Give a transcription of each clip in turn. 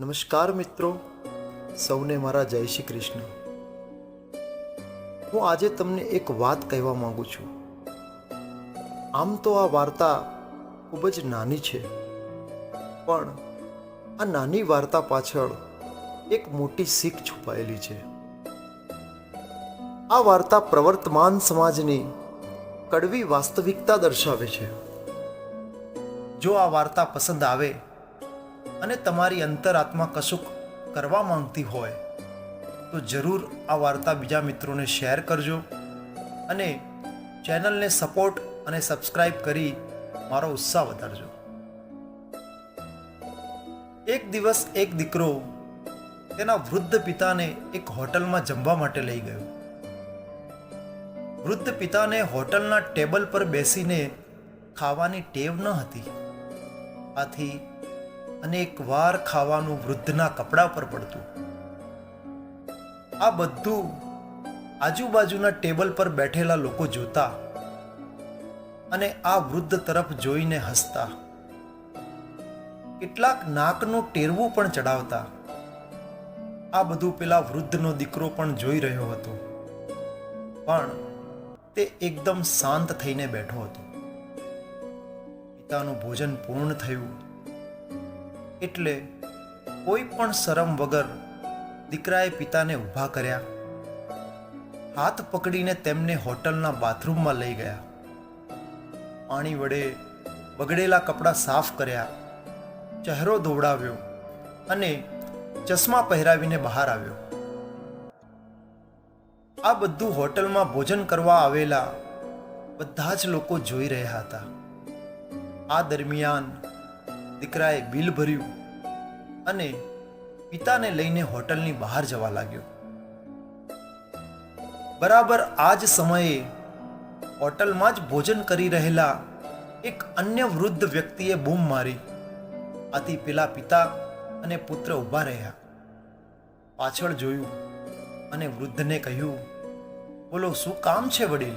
નમસ્કાર મિત્રો, સૌને મારા જય શ્રી કૃષ્ણ. હું આજે તમને એક વાત કહેવા માંગુ છું. આમ તો આ વાર્તા ખૂબ જ નાની છે, પણ આ નાની વાર્તા પાછળ એક મોટી શીખ છુપાયેલી છે. આ વાર્તા પ્રવર્તમાન સમાજની કડવી વાસ્તવિકતા દર્શાવે છે. જો આ વાર્તા પસંદ આવે અને તમારી અંતરાત્મા કશુંક કરવા માંગતી હોય, તો જરૂર આ વાર્તા બીજા મિત્રોને શેર કરજો અને ચેનલને સપોર્ટ અને સબસ્ક્રાઈબ કરી મારો ઉત્સાહ વધારજો. એક દિવસ એક દીકરો તેના વૃદ્ધ પિતાને એક હોટલમાં જમવા માટે લઈ ગયો. વૃદ્ધ પિતાને હોટલના ટેબલ પર બેસીને ખાવાની ટેવ ન હતી. આથી અનેક વાર ખાવાનું વૃદ્ધના કપડા પર પડતું. આ બધું આજુબાજુના ટેબલ પર બેઠેલા લોકો જોતા અને આ વૃદ્ધ તરફ જોઈને હસતા. કેટલાક નાકનું ટેરવું પણ ચડાવતા. આ બધું પેલા વૃદ્ધનો દીકરો પણ જોઈ રહ્યો હતો. પણ તે એકદમ શાંત થઈને બેઠો હતો. પિતાનું ભોજન પૂર્ણ થયું. એટલે કોઈ પણ શરમ વગર દીકરાએ પિતાને ઊભા કર્યા. હાથ પકડીને તેમને હોટલના બાથરૂમમાં લઈ ગયા. પાણી વડે બગડેલા કપડાં સાફ કર્યા, ચહેરો ધોવડાવ્યો અને ચશ્મા પહેરાવીને બહાર આવ્યો. આ બધું હોટલમાં ભોજન કરવા આવેલા બધા જ લોકો જોઈ રહ્યા હતા. આ દરમિયાન દીકરાએ બિલ ભર્યું અને પિતાને લઈને હોટલની બહાર જવા લાગ્યો. બરાબર આ જ સમયે હોટલમાં જ ભોજન કરી રહેલા એક અન્ય વૃદ્ધ વ્યક્તિએ બૂમ મારી. આથી પેલા પિતા અને પુત્ર ઊભા રહ્યા. પાછળ જોયું અને વૃદ્ધને કહ્યું, બોલો, શું કામ છે વડીલ?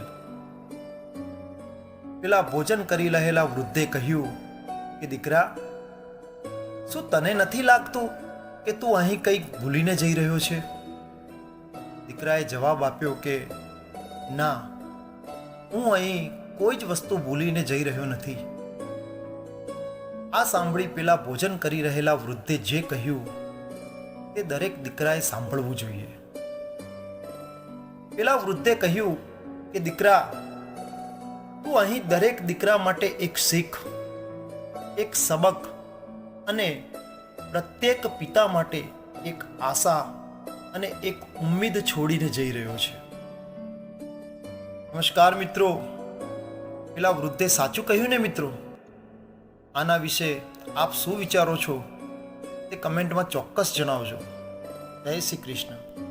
પેલા ભોજન કરી રહેલા વૃદ્ધે કહ્યું કે, દીકરા શું તને નથી લાગતું કે તું અહીં કંઈક ભૂલીને જઈ રહ્યો છે? દીકરાએ જવાબ આપ્યો કે, ના, હું અહીં કોઈ જ વસ્તુ ભૂલીને જઈ રહ્યો નથી. આ સાંભળી પેલા ભોજન કરી રહેલા વૃદ્ધે જે કહ્યું તે દરેક દીકરાએ સાંભળવું જોઈએ. પેલા વૃદ્ધે કહ્યું કે, દીકરા, તું અહીં દરેક દીકરા માટે એક શીખ, એક સબક અને પ્રત્યેક પિતા માટે એક આશા અને એક ઉમ્મીદ છોડીને જઈ રહ્યો છે. નમસ્કાર મિત્રો. પેલા વૃદ્ધે સાચું કહ્યું ને મિત્રો? આના વિશે આપ શું વિચારો છો? તે કમેન્ટમાં ચોક્કસ જણાવજો. જય શ્રી કૃષ્ણ.